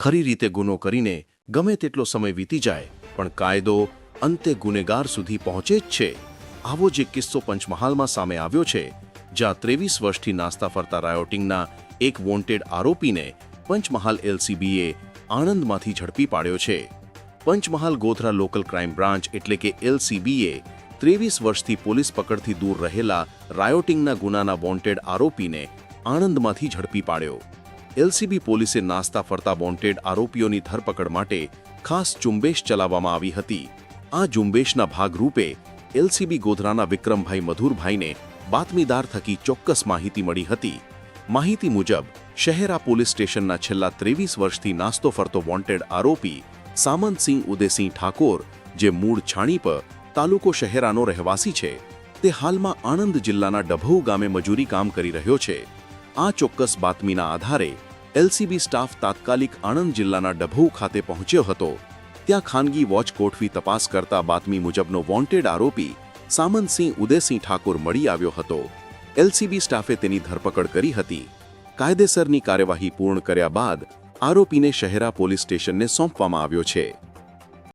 ખરી રીતે ગુનો કરીને ગમે તેટલો સમય વીતી જાય, પણ કાયદો અંતે ગુનેગાર સુધી પહોંચે જ છે. આવો જે કિસ્સો પંચમહાલમાં સામે આવ્યો છે, જ્યાં ત્રેવીસ વર્ષથી નાસ્તા ફરતા રાયોટિંગના એક વોન્ટેડ આરોપીને પંચમહાલ એલસીબીએ આણંદમાંથી ઝડપી પાડ્યો છે. Panchmahal Godhra local crime branch એટલે કે એલસીબીએ ત્રેવીસ વર્ષથી પોલીસ પકડથી દૂર રહેલા રાયોટિંગના ગુનાના વોન્ટેડ આરોપીને આણંદમાંથી ઝડપી પાડ્યો. એલસીબી પોલીસે નાસ્તા ફરતા વોન્ટેડ આરોપીઓની ધરપકડ માટે ખાસ ઝુંબેશ ચલાવવામાં આવી હતી. આ ઝુંબેશના ભાગરૂપે એલસીબી ગોધરાના વિક્રમભાઈ મધુરભાઈને બાતમીદાર થકી ચોક્કસ માહિતી મળી હતી. માહિતી મુજબ, શહેરા પોલીસ સ્ટેશનના છેલ્લા ત્રેવીસ વર્ષથી નાસ્તો ફરતો વોન્ટેડ આરોપી સામંતસિંહ ઉદયસિંહ ઠાકોર, જે મૂળ છાણીપ, તાલુકો શહેરાનો રહેવાસી છે, તે હાલમાં આણંદ જિલ્લાના ડભૌ ગામે મજૂરી કામ કરી રહ્યો છે. આ ચોક્કસ બાતમીના આધારે એલસીબી સ્ટાફ તાત્કાલિક આણંદ જિલ્લાના ડભોઉ ખાતે પહોંચ્યો હતો. ત્યાં ખાનગી વોચ ગોઠવી તપાસ કરતા બાતમી મુજબનો વોન્ટેડ આરોપી સામંતસિંહ ઉદયસિંહ ઠાકોર મળી આવ્યો હતો. એલસીબી સ્ટાફે તેની ધરપકડ કરી હતી. કાયદેસરની કાર્યવાહી પૂર્ણ કર્યા બાદ આરોપીને શહેરા પોલીસ સ્ટેશનને સોંપવામાં આવ્યો છે.